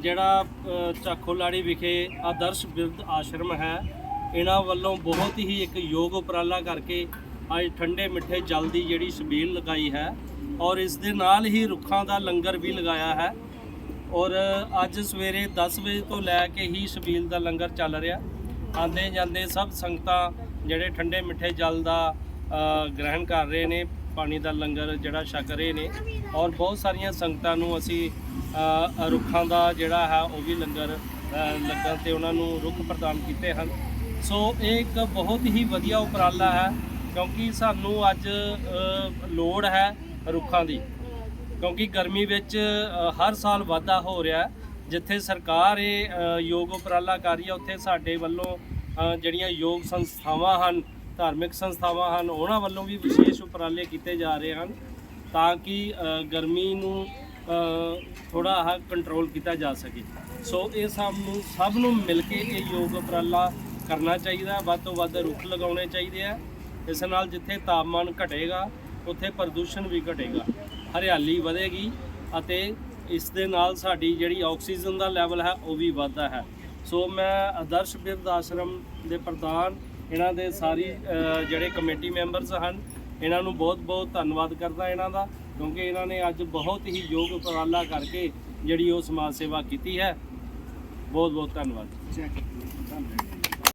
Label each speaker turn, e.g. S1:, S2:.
S1: ਜਿਹੜਾ ਅ, ਝਾਖੋਲਾੜੀ ਵਿਖੇ ਆਦਰਸ਼ ਬਿਰਧ ਆਸ਼ਰਮ ਹੈ ਇਹਨਾਂ ਵੱਲੋਂ ਬਹੁਤ ਹੀ ਇੱਕ ਯੋਗ ਉਪਰਾਲਾ ਕਰਕੇ ਅੱਜ ਠੰਡੇ ਮਿੱਠੇ ਜਲ ਦੀ ਜਿਹੜੀ ਛਬੀਲ ਲਗਾਈ ਹੈ ਔਰ ਇਸ ਦੇ ਨਾਲ ਹੀ ਰੁੱਖਾਂ ਦਾ ਲੰਗਰ ਵੀ ਲਗਾਇਆ ਹੈ ਔਰ ਅੱਜ ਸਵੇਰੇ 10 ਵਜੇ ਤੋਂ ਲੈ ਕੇ ਹੀ ਛਬੀਲ ਦਾ ਲੰਗਰ ਚੱਲ ਰਿਹਾ। ਆਂਦੇ ਜਾਂਦੇ ਸਭ ਸੰਗਤਾਂ ਜਿਹੜੇ ਠੰਡੇ ਮਿੱਠੇ ਜਲ ਦਾ ਗ੍ਰਹਿਣ ਕਰ ਰਹੇ ਨੇ ਪਾਣੀ ਦਾ ਲੰਗਰ ਜਿਹੜਾ ਛਕ ਰਹੇ ਨੇ ਔਰ ਬਹੁਤ ਸਾਰੀਆਂ ਸੰਗਤਾਂ ਨੂੰ ਅਸੀਂ ਰੁੱਖਾਂ ਦਾ ਜਿਹੜਾ ਹੈ ਉਹ ਵੀ ਲੰਗਰ ਅ, ਲੱਗਣ ਤੇ ਉਹਨਾਂ ਨੂੰ ਰੁੱਖ ਪ੍ਰਦਾਨ ਕੀਤੇ ਹਨ। ਸੋ ਇਹ ਇੱਕ ਬਹੁਤ ਹੀ ਵਧੀਆ ਉਪਰਾਲਾ ਹੈ ਕਿਉਂਕਿ ਸਾਨੂੰ ਅੱਜ ਲੋੜ ਹੈ ਰੁੱਖਾਂ ਦੀ। ਕਿਉਂਕਿ ਗਰਮੀ ਵਿੱਚ ਹਰ ਸਾਲ ਵਾਧਾ ਹੋ ਰਿਹਾ ਜਿੱਥੇ ਸਰਕਾਰ ਇਹ ਯੋਗ ਉਪਰਾਲਾ ਕਰ ਰਹੀ ਹੈ ਉੱਥੇ ਸਾਡੇ ਵੱਲੋਂ ਜਿਹੜੀਆਂ ਯੋਗ ਸੰਸਥਾਵਾਂ ਹਨ ਧਾਰਮਿਕ ਸੰਸਥਾਵਾਂ ਹਨ ਉਹਨਾਂ ਵੱਲੋਂ ਵੀ ਵਿਸ਼ੇਸ਼ ਉਪਰਾਲੇ ਕੀਤੇ ਜਾ ਰਹੇ ਹਨ ਤਾਂ ਕਿ ਗਰਮੀ ਨੂੰ ਥੋੜਾ ਹਾ ਕੰਟਰੋਲ ਕੀਤਾ ਜਾ ਸਕੇ। ਸੋ ਇਹ ਸਭ ਨੂੰ ਸਭ ਨੂੰ ਮਿਲ ਕੇ ਇਹ ਯੋਗ ਉਪਰਾਲਾ ਕਰਨਾ ਚਾਹੀਦਾ। ਵੱਧ ਤੋਂ ਵੱਧ ਰੁੱਖ ਲਗਾਉਣੇ ਚਾਹੀਦੇ ਆ। ਇਸ ਨਾਲ ਜਿੱਥੇ ਤਾਪਮਾਨ ਘਟੇਗਾ, ਉੱਥੇ ਪ੍ਰਦੂਸ਼ਣ ਵੀ ਘਟੇਗਾ। ਹਰਿਆਲੀ ਵਧੇਗੀ ਅਤੇ ਇਸ ਦੇ ਨਾਲ ਸਾਡੀ ਜਿਹੜੀ ਆਕਸੀਜਨ ਦਾ ਲੈਵਲ ਹੈ, ਉਹ ਵੀ ਵੱਧਦਾ ਹੈ। ਸੋ ਮੈਂ ਆਦਰਸ਼ ਬਿਰਧ ਆਸ਼ਰਮ ਦੇ ਪ੍ਰਧਾਨ, ਇਹਨਾਂ ਦੇ ਸਾਰੀ ਜਿਹੜੇ ਕਮੇਟੀ ਮੈਂਬਰਸ ਹਨ, ਇਹਨਾਂ ਨੂੰ ਬਹੁਤ-ਬਹੁਤ ਧੰਨਵਾਦ ਕਰਦਾ ਇਹਨਾਂ ਦਾ। ਕਿਉਂਕਿ ਇਹਨਾਂ ਨੇ ਅੱਜ ਬਹੁਤ ਹੀ ਯੋਗ ਉਪਰਾਲਾ ਕਰਕੇ ਜਿਹੜੀ ਉਹ ਸਮਾਜ ਸੇਵਾ ਕੀਤੀ ਹੈ। ਬਹੁਤ-ਬਹੁਤ ਧੰਨਵਾਦ।